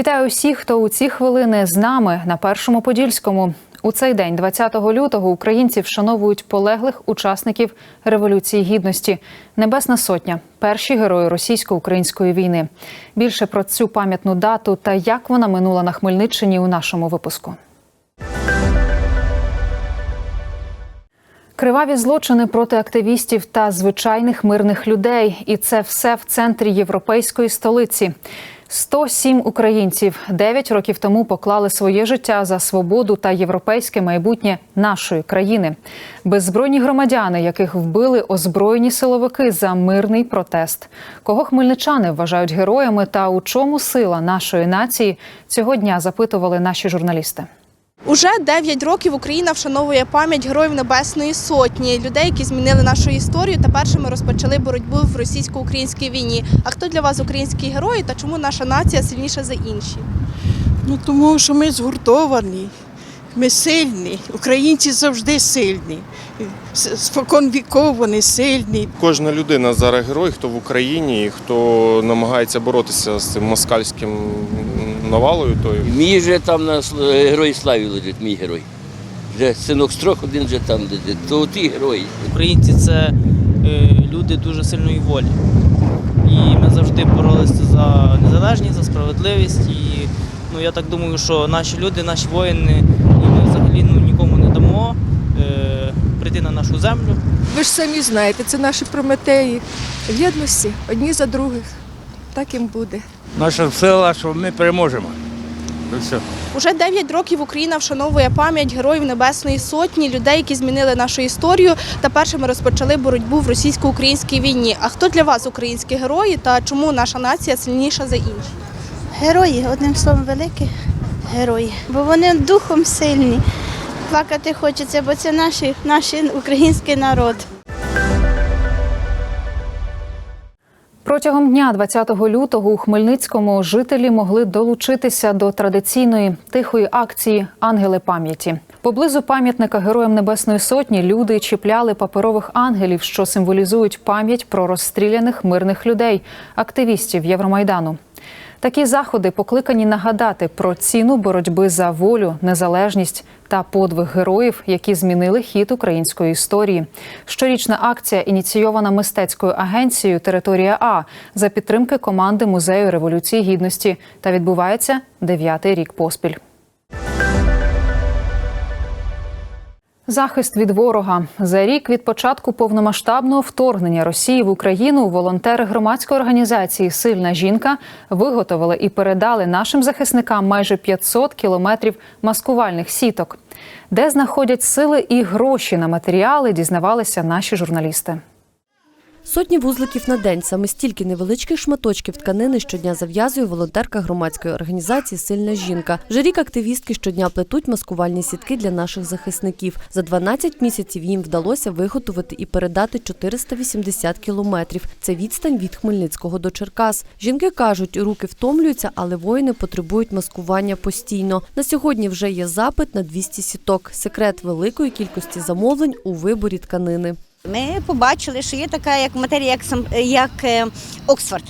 Вітаю усіх, хто у ці хвилини з нами на першому подільському. У цей день, 20 лютого, українці вшановують полеглих учасників революції гідності. Небесна сотня перші герої російсько-української війни. Більше про цю пам'ятну дату та як вона минула на Хмельниччині у нашому випуску. Криваві злочини проти активістів та звичайних мирних людей, і це все в центрі європейської столиці. 107 українців 9 років тому поклали своє життя за свободу та європейське майбутнє нашої країни. Беззбройні громадяни, яких вбили озброєні силовики за мирний протест. Кого хмельничани вважають героями та у чому сила нашої нації цього дня запитували наші журналісти. Уже 9 років Україна вшановує пам'ять героїв Небесної Сотні, людей, які змінили нашу історію та першими розпочали боротьбу в російсько-українській війні. А хто для вас українські герої та чому наша нація сильніша за інші? Ну тому що ми згуртовані, ми сильні. Українці завжди сильні. Спокон віков вони сильні. Кожна людина зараз герой, хто в Україні, хто намагається боротися з цим москальським навалою. Тою. Мій же там на герої славі лежить, мій герой. Вже синок строх один вже там лежить. То ті герої. Українці це е, люди дуже сильної волі. І ми завжди боролися за незалежність, за справедливість. І ну, я так думаю, що наші люди, наші воїни, і ми взагалі ну, нікому не дамо е, прийти на нашу землю. Ви ж самі знаєте, це наші прометеї в єдності одні за других. Так їм буде. Наша сила, що ми переможемо. Все. Уже 9 років Україна вшановує пам'ять героїв Небесної Сотні, людей, які змінили нашу історію та першими розпочали боротьбу в російсько-українській війні. А хто для вас українські герої та чому наша нація сильніша за інші? Герої, одним словом, великі герої, бо вони духом сильні. Плакати хочеться, бо це наші, наш український народ. Протягом дня 20 лютого у Хмельницькому жителі могли долучитися до традиційної тихої акції Ангели пам'яті. Поблизу пам'ятника Героям Небесної Сотні люди чіпляли паперових ангелів, що символізують пам'ять про розстріляних мирних людей, активістів Євромайдану. Такі заходи покликані нагадати про ціну боротьби за волю, незалежність та подвиг героїв, які змінили хід української історії. Щорічна акція ініційована мистецькою агенцією Територія А за підтримки команди музею революції гідності та відбувається дев'ятий рік поспіль. Захист від ворога за рік від початку повномасштабного вторгнення Росії в Україну волонтери громадської організації Сильна жінка виготовили і передали нашим захисникам майже 500 кілометрів маскувальних сіток. Де знаходять сили і гроші на матеріали, дізнавалися наші журналісти. Сотні вузликів на день. Саме стільки невеличких шматочків тканини щодня зав'язує волонтерка громадської організації Сильна жінка. Вже рік активістки щодня плетуть маскувальні сітки для наших захисників. За 12 місяців їм вдалося виготовити і передати 480 кілометрів. Це відстань від Хмельницького до Черкас. Жінки кажуть, руки втомлюються, але воїни потребують маскування постійно. На сьогодні вже є запит на 200 сіток. Секрет великої кількості замовлень у виборі тканини. Ми побачили, що є така як матерія, як, як е, Оксфорд.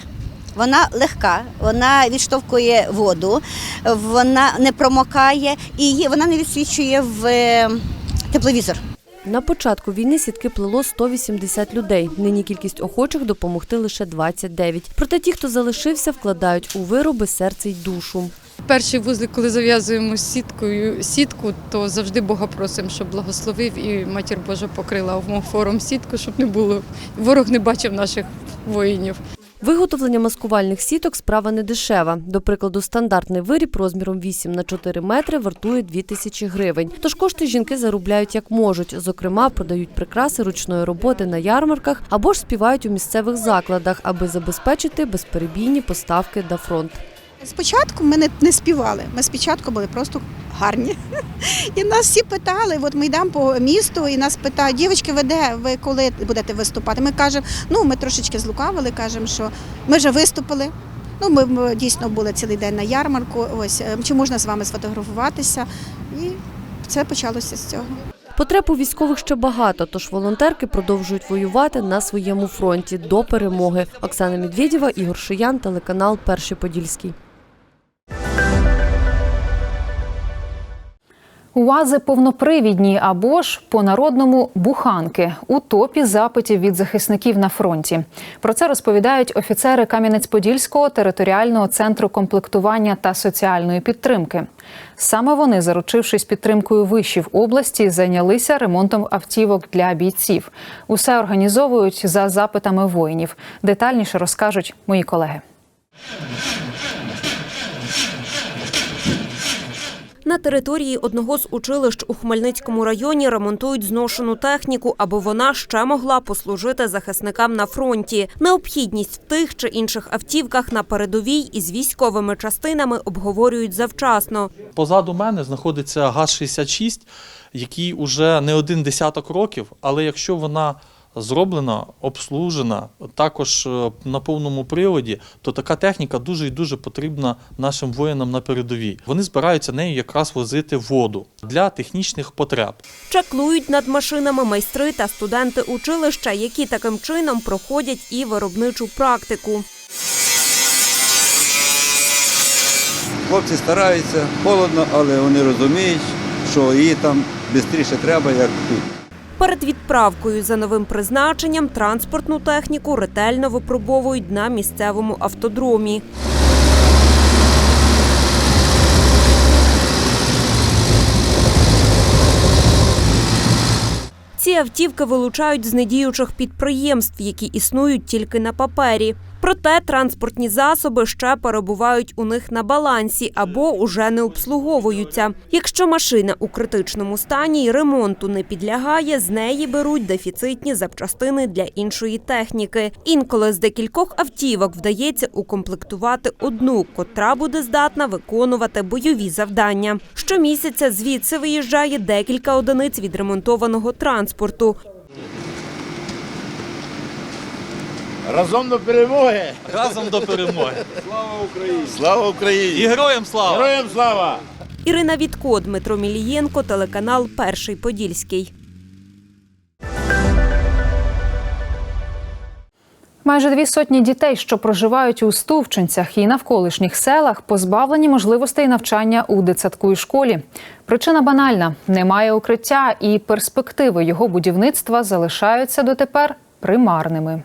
Вона легка, вона відштовхує воду, вона не промокає і вона не відсвічує в е, тепловізор. На початку війни сітки плело 180 людей. Нині кількість охочих допомогти лише 29. Проте ті, хто залишився, вкладають у вироби серце й душу. Перший вузлик, коли зав'язуємо сіткою сітку, то завжди Бога просимо, щоб благословив і матір Божа покрила омофором сітку, щоб не було ворог не бачив наших воїнів. Виготовлення маскувальних сіток справа не дешева. До прикладу, стандартний виріб розміром 8 на 4 метри вартує 2 тисячі гривень. Тож кошти жінки заробляють як можуть. Зокрема, продають прикраси ручної роботи на ярмарках або ж співають у місцевих закладах, аби забезпечити безперебійні поставки на фронт. Спочатку ми не, не співали. Ми спочатку були просто гарні. І нас всі питали, от ми йдемо по місту, і нас питають, дівчатки, ви де, ви коли будете виступати? Ми кажемо, ну ми трошечки злукавили, кажемо, що ми вже виступили. Ну, ми, дійсно були цілий день на ярмарку. Ось е, чи можна з вами сфотографуватися? І це почалося з цього. Потреб у військових ще багато, тож волонтерки продовжують воювати на своєму фронті до перемоги. Оксана Медведєва, Ігор Шиян, телеканал Перший Подільський. УАЗи повнопривідні або ж по-народному буханки у топі запитів від захисників на фронті. Про це розповідають офіцери Кам'янець-Подільського територіального центру комплектування та соціальної підтримки. Саме вони, заручившись підтримкою вишів області, зайнялися ремонтом автівок для бійців. Усе організовують за запитами воїнів. Детальніше розкажуть мої колеги. На території одного з училищ у Хмельницькому районі ремонтують зношену техніку, аби вона ще могла послужити захисникам на фронті. Необхідність в тих чи інших автівках на передовій із військовими частинами обговорюють завчасно. Позаду мене знаходиться ГАЗ-66, який уже не один десяток років, але якщо вона зроблена, обслужена, також е, на повному приводі, то така техніка дуже і дуже потрібна нашим воїнам на передовій. Вони збираються нею якраз возити воду для технічних потреб. Чаклують над машинами майстри та студенти училища, які таким чином проходять і виробничу практику. Хлопці стараються, холодно, але вони розуміють, що її там швидше треба, як тут. Перед відправкою за новим призначенням транспортну техніку ретельно випробовують на місцевому автодромі. Ці автівки вилучають з недіючих підприємств, які існують тільки на папері. Проте транспортні засоби ще перебувають у них на балансі або уже не обслуговуються. Якщо машина у критичному стані і ремонту не підлягає, з неї беруть дефіцитні запчастини для іншої техніки. Інколи з декількох автівок вдається укомплектувати одну, котра буде здатна виконувати бойові завдання. Щомісяця звідси виїжджає декілька одиниць відремонтованого транспорту. Разом до перемоги! Разом до перемоги! Слава Україні! Слава Україні! І героям слава! Героям слава! Ірина Вітко, Дмитро Мілієнко, телеканал Перший Подільський. Майже дві сотні дітей, що проживають у Стувчинцях і навколишніх селах, позбавлені можливостей навчання у дитсадку і школі. Причина банальна: немає укриття, і перспективи його будівництва залишаються дотепер примарними.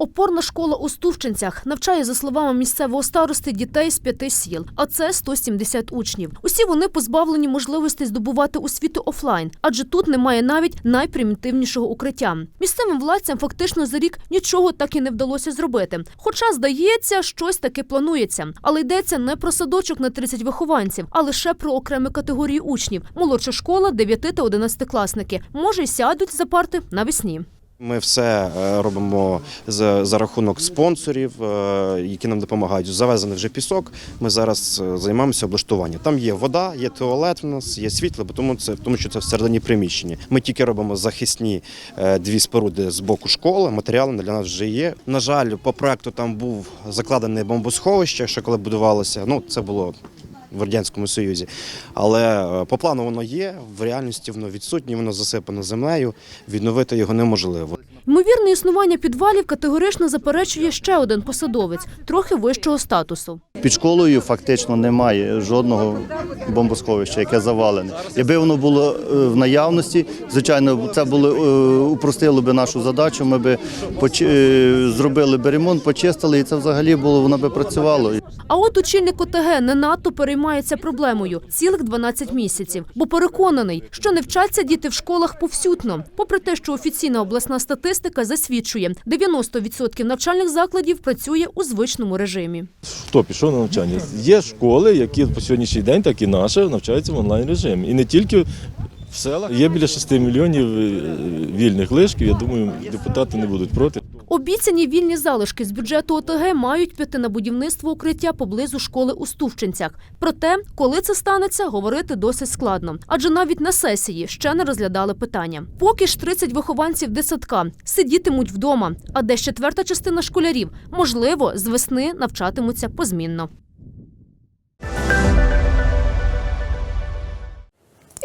Опорна школа у Стувчинцях навчає, за словами місцевого старости, дітей з п'яти сіл, а це 170 учнів. Усі вони позбавлені можливості здобувати освіту офлайн, адже тут немає навіть найпримітивнішого укриття. Місцевим владцям фактично за рік нічого так і не вдалося зробити. Хоча, здається, щось таки планується. Але йдеться не про садочок на 30 вихованців, а лише про окремі категорії учнів: молодша школа, 9 та 11 класники. Може, й сядуть за парти навесні. Ми все е, робимо за, рахунок спонсорів, е, які нам допомагають. Завезений вже пісок. Ми зараз е, займаємося облаштуванням. Там є вода, є туалет. У нас є світло, тому це тому, що це всередині приміщення. Ми тільки робимо захисні дві споруди з боку школи. Матеріали для нас вже є. На жаль, по проекту там був закладене бомбосховище, ще коли будувалося. Ну це було. В радянському союзі, але е, по плану воно є. В реальності воно відсутнє, воно засипано землею. Відновити його неможливо. Ймовірне існування підвалів категорично заперечує ще один посадовець, трохи вищого статусу. Під школою фактично немає жодного бомбосховища, яке завалене. Якби воно було е, в наявності, звичайно, це було е, упростило би нашу задачу. Ми би поч- е, зробили би ремонт, почистили, і це взагалі було воно би працювало. А от очільник ОТГ не надто переймається проблемою цілих 12 місяців, бо переконаний, що не вчаться діти в школах повсюдно. Попри те, що офіційна обласна статистика засвідчує, 90% навчальних закладів працює у звичному режимі. Хто пішов на навчання? Є школи, які по сьогоднішній день, так і наша, навчаються в онлайн режимі. І не тільки в селах. Є біля 6 мільйонів е, вільних лишків. Я думаю, депутати не будуть проти. Обіцяні вільні залишки з бюджету ОТГ мають піти на будівництво укриття поблизу школи у Стувчинцях. Проте, коли це станеться, говорити досить складно, адже навіть на сесії ще не розглядали питання. Поки ж 30 вихованців дитсадка сидітимуть вдома, а десь четверта частина школярів, можливо, з весни навчатимуться позмінно.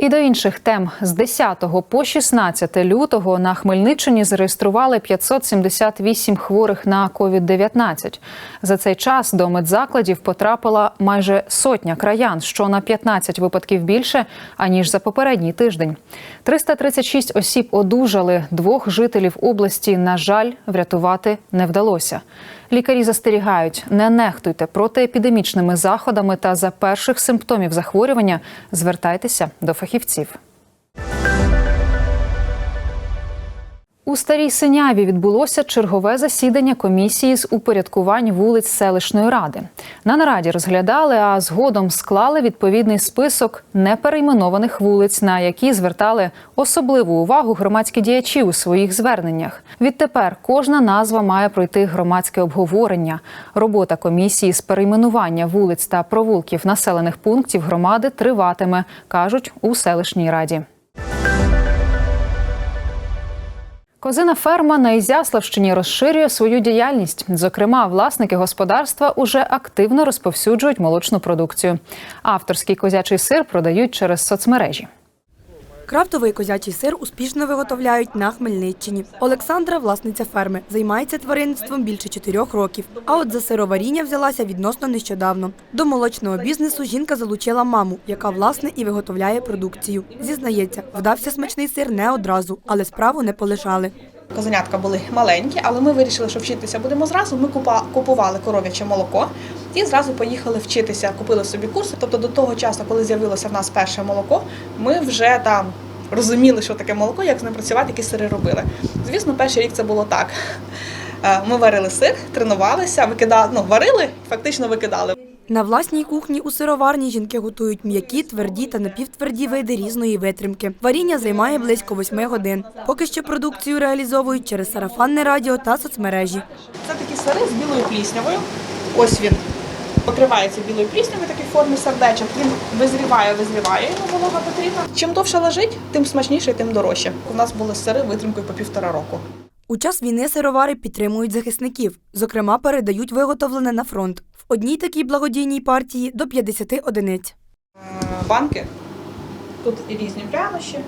І до інших тем з 10 по 16 лютого на Хмельниччині зареєстрували 578 хворих на COVID-19. За цей час до медзакладів потрапила майже сотня краян, що на 15 випадків більше аніж за попередній тиждень. 336 осіб одужали. Двох жителів області, на жаль, врятувати не вдалося. Лікарі застерігають, не нехтуйте протиепідемічними заходами та за перших симптомів захворювання звертайтеся до фахівців. У старій синяві відбулося чергове засідання комісії з упорядкувань вулиць селищної ради. На нараді розглядали, а згодом склали відповідний список неперейменованих вулиць, на які звертали особливу увагу громадські діячі у своїх зверненнях. Відтепер кожна назва має пройти громадське обговорення. Робота комісії з перейменування вулиць та провулків населених пунктів громади триватиме, кажуть у селищній раді. Козина ферма на Ізяславщині розширює свою діяльність. Зокрема, власники господарства уже активно розповсюджують молочну продукцію. Авторський козячий сир продають через соцмережі. Крафтовий козячий сир успішно виготовляють на Хмельниччині. Олександра, власниця ферми, займається тваринництвом більше чотирьох років. А от за сироваріння взялася відносно нещодавно. До молочного бізнесу жінка залучила маму, яка власне і виготовляє продукцію. Зізнається, вдався смачний сир не одразу, але справу не полишали. Козенятка були маленькі, але ми вирішили, що вчитися будемо зразу. Ми купували коров'яче молоко і зразу поїхали вчитися, купили собі курси. Тобто до того часу, коли з'явилося в нас перше молоко, ми вже там розуміли, що таке молоко, як з ним працювати, які сири робили. Звісно, перший рік це було так. Е, Ми варили сир, тренувалися, викидали, ну, варили, фактично викидали. На власній кухні у сироварні жінки готують м'які, тверді та напівтверді види різної витримки. Варіння займає близько восьми годин. Поки що продукцію реалізовують через сарафанне радіо та соцмережі. Це такі сири з білою пліснявою. Ось він покривається білою пліснявою, такій формі сердечок. Він визріває, визріває, йому волога потрібна. Чим довше лежить, тим смачніше, тим дорожче. У нас були сири витримкою по півтора року. У час війни сировари підтримують захисників. Зокрема, передають виготовлене на фронт. В одній такій благодійній партії до 50 одиниць. Банки. Тут і різні прянощі.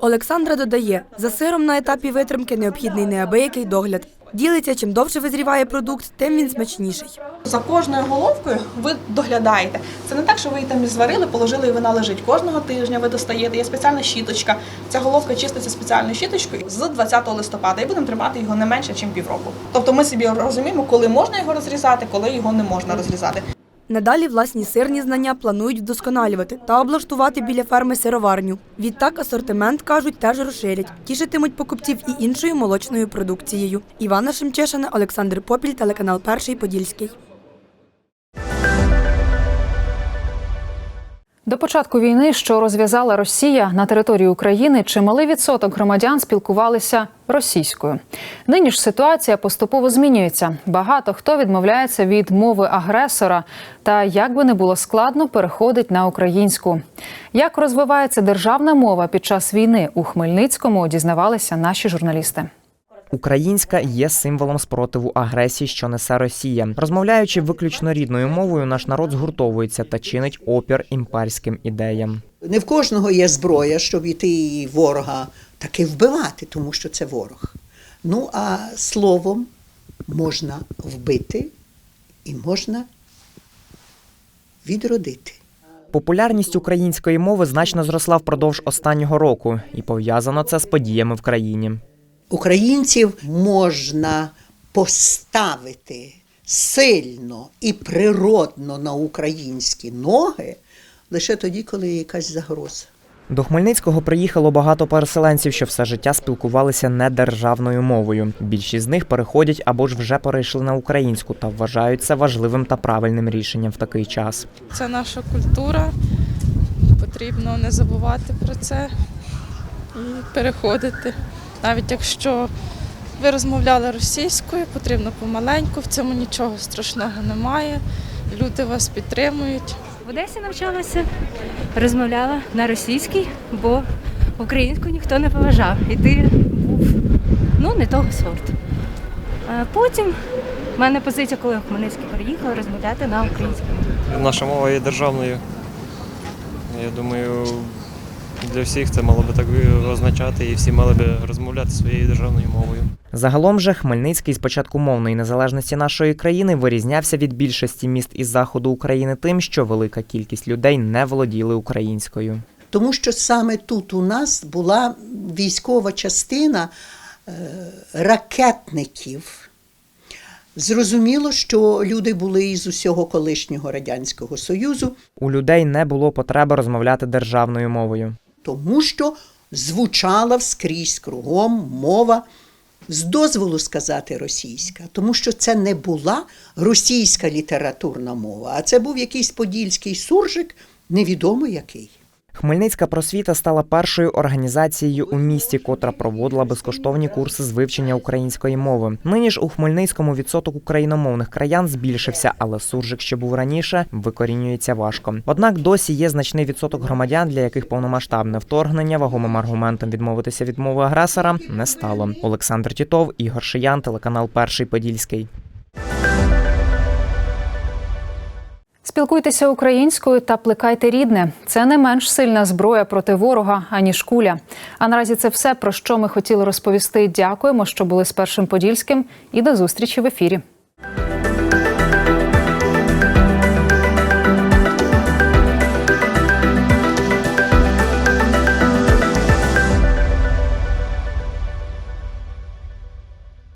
Олександра додає, за сиром на етапі витримки необхідний неабиякий догляд. Ділиться, чим довше визріває продукт, тим він смачніший. За кожною головкою ви доглядаєте. Це не так, що ви її там зварили, положили і вона лежить. Кожного тижня ви достаєте. Є спеціальна щіточка. Ця головка чиститься спеціальною щіточкою з 20 листопада і будемо тримати його не менше, ніж півроку. Тобто ми собі розуміємо, коли можна його розрізати, коли його не можна розрізати. Надалі власні сирні знання планують вдосконалювати та облаштувати біля ферми сироварню. Відтак асортимент, кажуть, теж розширять. Тішитимуть покупців і іншою молочною продукцією. Івана Шемчешина, Олександр Попіль, телеканал Перший Подільський. До початку війни, що розв'язала Росія на території України, чималий відсоток громадян спілкувалися російською. Нині ж ситуація поступово змінюється. Багато хто відмовляється від мови агресора, та як би не було складно, переходить на українську. Як розвивається державна мова під час війни у Хмельницькому, дізнавалися наші журналісти. Українська є символом спротиву агресії, що несе Росія. Розмовляючи виключно рідною мовою, наш народ згуртовується та чинить опір імперським ідеям. Не в кожного є зброя, щоб іти ворога таки вбивати, тому що це ворог. Ну а словом можна вбити і можна відродити. Популярність української мови значно зросла впродовж останнього року, і пов'язано це з подіями в країні. Українців можна поставити сильно і природно на українські ноги лише тоді, коли є якась загроза. До Хмельницького приїхало багато переселенців, що все життя спілкувалися не державною мовою. Більшість з них переходять або ж вже перейшли на українську та вважають це важливим та правильним рішенням в такий час. Це наша культура. Потрібно не забувати про це і переходити. Навіть якщо ви розмовляли російською, потрібно помаленьку, в цьому нічого страшного немає. Люди вас підтримують. В Одесі навчалася, розмовляла на російській, бо українську ніхто не поважав. І ти був ну, не того сорту. А потім в мене позиція, коли в Хмельницький переїхала, розмовляти на українській. Наша мова є державною. Я думаю, для всіх це мало би так означати, і всі мали би розмовляти своєю державною мовою. Загалом же Хмельницький з початку мовної незалежності нашої країни вирізнявся від більшості міст із заходу України тим, що велика кількість людей не володіли українською. Тому що саме тут у нас була військова частина е, ракетників. Зрозуміло, що люди були із усього колишнього Радянського Союзу, У людей не було потреби розмовляти державною мовою. Тому що звучала вскрізь кругом мова, з дозволу сказати російська, тому що це не була російська літературна мова, а це був якийсь подільський суржик, невідомо який. Хмельницька просвіта стала першою організацією у місті, котра проводила безкоштовні курси з вивчення української мови. Нині ж у Хмельницькому відсоток україномовних краян збільшився, але суржик, що був раніше, викорінюється важко. Однак досі є значний відсоток громадян, для яких повномасштабне вторгнення вагомим аргументом відмовитися від мови агресора не стало. Олександр Тітов, Ігор Шиян, телеканал Перший Подільський. Спілкуйтеся українською та плекайте рідне. Це не менш сильна зброя проти ворога, аніж куля. А наразі це все, про що ми хотіли розповісти. Дякуємо, що були з першим подільським, і до зустрічі в ефірі.